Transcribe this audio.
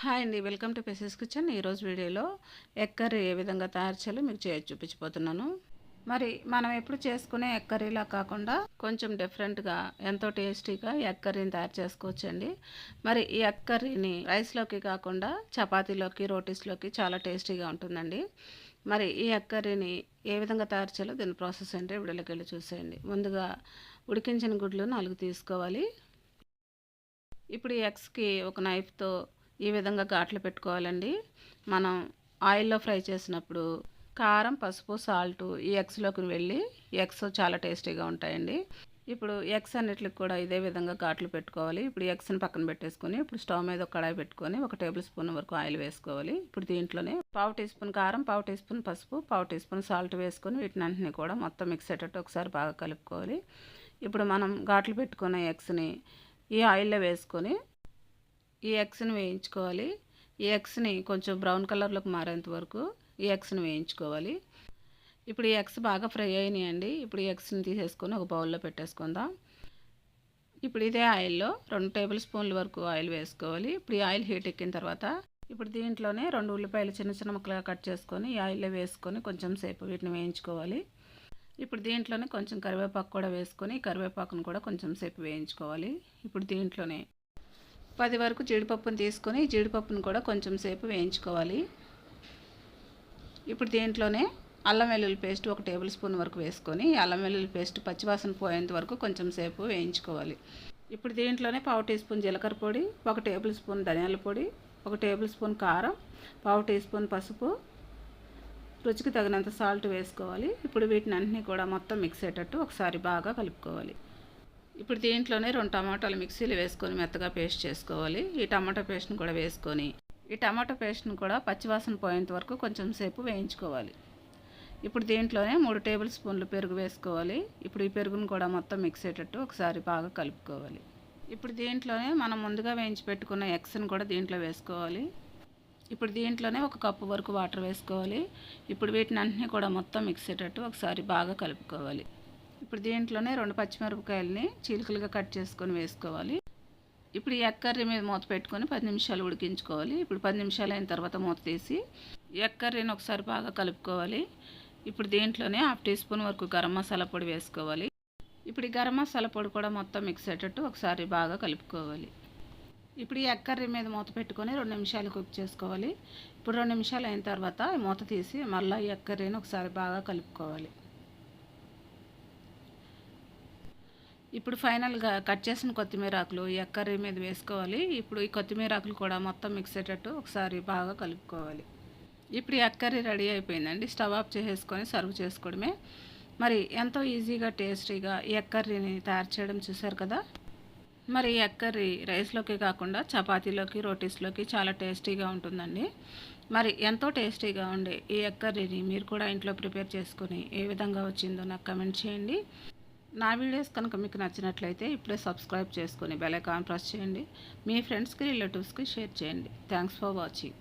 Hi అండి. Welcome to పెసెస్ kitchen. ఈరోజు వీడియోలో ఎగ్ కర్రీ ఏ విధంగా తయారు చేయాలో మీకు చేసి చూపించిపోతున్నాను మరి మనం ఎప్పుడు చేసుకునే ఎగ్ కర్రీలా కాకుండా కొంచెం డిఫరెంట్గా ఎంతో టేస్టీగా ఎగ్ కర్రీని తయారు చేసుకోవచ్చండి. మరి ఈ ఎగ్ కర్రీని రైస్లోకి కాకుండా చపాతీలోకి రోటీస్లోకి చాలా టేస్టీగా ఉంటుందండి. మరి ఈ ఎగ్ కర్రీని ఏ విధంగా తయారు చేయాలో దీని ప్రాసెస్ అంటే వీడియోలోకి వెళ్ళి చూసేయండి. ముందుగా ఉడికించిన గుడ్లు నాలుగు తీసుకోవాలి. ఇప్పుడు ఈ ఎగ్స్కి ఒక నైఫ్తో ఈ విధంగా ఘాట్లు పెట్టుకోవాలండి. మనం ఆయిల్లో ఫ్రై చేసినప్పుడు కారం పసుపు సాల్ట్ ఈ ఎగ్స్లోకి వెళ్ళి ఎగ్స్ చాలా టేస్టీగా ఉంటాయండి. ఇప్పుడు ఎగ్స్ అన్నిటికి కూడా ఇదే విధంగా ఘాట్లు పెట్టుకోవాలి. ఇప్పుడు ఎగ్స్ని పక్కన పెట్టేసుకొని ఇప్పుడు స్టవ్ మీద ఒక కడాయి పెట్టుకొని ఒక టేబుల్ స్పూన్ వరకు ఆయిల్ వేసుకోవాలి. ఇప్పుడు దీంట్లోనే పావు టీ స్పూన్ కారం పావు టీ స్పూన్ పసుపు పావు టీ స్పూన్ సాల్ట్ వేసుకొని వీటిని అన్నింటినీ కూడా మొత్తం మిక్స్ అయ్యేటట్టు ఒకసారి బాగా కలుపుకోవాలి. ఇప్పుడు మనం ఘాట్లు పెట్టుకున్న ఎగ్స్ని ఈ ఆయిల్లో వేసుకొని ఈ ఎగ్స్ని వేయించుకోవాలి. ఈ ఎగ్స్ని కొంచెం బ్రౌన్ కలర్లోకి మారేంత వరకు ఈ ఎగ్స్ని వేయించుకోవాలి. ఇప్పుడు ఈ ఎగ్స్ బాగా ఫ్రై అయినాయండి. ఇప్పుడు ఈ ఎగ్స్ని తీసేసుకొని ఒక బౌల్లో పెట్టేసుకుందాం. ఇప్పుడు ఇదే ఆయిల్లో రెండు టేబుల్ స్పూన్ల వరకు ఆయిల్ వేసుకోవాలి. ఇప్పుడు ఈ ఆయిల్ హీట్ ఎక్కిన తర్వాత ఇప్పుడు దీంట్లోనే రెండు ఉల్లిపాయలు చిన్న చిన్న ముక్కలుగా కట్ చేసుకొని ఈ ఆయిల్లో వేసుకొని కొంచెం సేపు వీటిని వేయించుకోవాలి. ఇప్పుడు దీంట్లోనే కొంచెం కరివేపాకు కూడా వేసుకొని కరివేపాకును కూడా కొంచెం సేపు వేయించుకోవాలి. ఇప్పుడు దీంట్లోనే పది వరకు జీడిపప్పును తీసుకొని జీడిపప్పును కూడా కొంచెం సేపు వేయించుకోవాలి. ఇప్పుడు దీంట్లోనే అల్లం వెల్లుల్లి పేస్ట్ ఒక టేబుల్ స్పూన్ వరకు వేసుకొని అల్లం వెల్లుల్లి పేస్ట్ పచ్చివాసన పోయేంత వరకు కొంచెం సేపు వేయించుకోవాలి. ఇప్పుడు దీంట్లోనే పావు టీ స్పూన్ జీలకర్ర పొడి ఒక టేబుల్ స్పూన్ ధనియాల పొడి ఒక టేబుల్ స్పూన్ కారం పావు టీ స్పూన్ పసుపు రుచికి తగినంత సాల్ట్ వేసుకోవాలి. ఇప్పుడు వీటిని అన్నీ కూడా మొత్తం మిక్స్ అయ్యేటట్టు ఒకసారి బాగా కలుపుకోవాలి. ఇప్పుడు దీంట్లోనే రెండు టమాటాలు మిక్సీలు వేసుకొని మెత్తగా పేస్ట్ చేసుకోవాలి. ఈ టమాటా పేస్ట్ని కూడా వేసుకొని ఈ టమాటా పేస్ట్ని కూడా పచ్చివాసన పోయేంత వరకు కొంచెం సేపు వేయించుకోవాలి. ఇప్పుడు దీంట్లోనే మూడు టేబుల్ స్పూన్లు పెరుగు వేసుకోవాలి. ఇప్పుడు ఈ పెరుగును కూడా మొత్తం మిక్స్ అయ్యేటట్టు ఒకసారి బాగా కలుపుకోవాలి. ఇప్పుడు దీంట్లోనే మనం ముందుగా వేయించి పెట్టుకున్న ఎగ్స్ని కూడా దీంట్లో వేసుకోవాలి. ఇప్పుడు దీంట్లోనే ఒక కప్పు వరకు వాటర్ వేసుకోవాలి. ఇప్పుడు వీటిని అన్నీ కూడా మొత్తం మిక్స్ అయ్యేటట్టు ఒకసారి బాగా కలుపుకోవాలి. ఇప్పుడు దీంట్లోనే రెండు పచ్చిమిరపకాయలని చీలికలుగా కట్ చేసుకొని వేసుకోవాలి. ఇప్పుడు ఈ ఎక్కర్రీ మీద మూత పెట్టుకొని పది నిమిషాలు ఉడికించుకోవాలి. ఇప్పుడు పది నిమిషాలు అయిన తర్వాత మూత తీసి ఎక్కర్రీని ఒకసారి బాగా కలుపుకోవాలి. ఇప్పుడు దీంట్లోనే హాఫ్ టీ స్పూన్ వరకు గరం మసాలా పొడి వేసుకోవాలి. ఇప్పుడు ఈ గరం మసాలా పొడి కూడా మొత్తం మిక్స్ అయ్యేటట్టు ఒకసారి బాగా కలుపుకోవాలి. ఇప్పుడు ఈ ఎక్కర్రీ మీద మూత పెట్టుకొని రెండు నిమిషాలు కుక్ చేసుకోవాలి. ఇప్పుడు రెండు నిమిషాలు అయిన తర్వాత మూత తీసి మళ్ళీ ఈ ఎక్కర్రీని ఒకసారి బాగా కలుపుకోవాలి. ఇప్పుడు ఫైనల్గా కట్ చేసిన కొత్తిమీర ఆకులు ఈ కర్రీ మీద వేసుకోవాలి. ఇప్పుడు ఈ కొత్తిమీర ఆకులు కూడా మొత్తం మిక్స్ అయ్యేటట్టు ఒకసారి బాగా కలుపుకోవాలి. ఇప్పుడు ఈ కర్రీ రెడీ అయిపోయిందండి. స్టవ్ ఆఫ్ చేసేసుకొని సర్వ్ చేసుకోవడమే. మరి ఎంతో ఈజీగా టేస్టీగా ఈ కర్రీని తయారు చేయడం చూసారు కదా? మరి ఈ కర్రీ రైస్లోకి కాకుండా చపాతీలోకి రోటీస్లోకి చాలా టేస్టీగా ఉంటుందండి. మరి ఎంతో టేస్టీగా ఉండే ఈ కర్రీని మీరు కూడా ఇంట్లో ప్రిపేర్ చేసుకుని ఏ విధంగా వచ్చిందో నాకు కమెంట్ చేయండి. నా వీడియోస్ కనుక మీకు నచ్చినట్లయితే ఇప్పుడే సబ్స్క్రైబ్ చేసుకొని బెల్ ఐకాన్ ప్రెస్ చేయండి. మీ ఫ్రెండ్స్కి రిలేటివ్స్కి షేర్ చేయండి. Thanks for watching.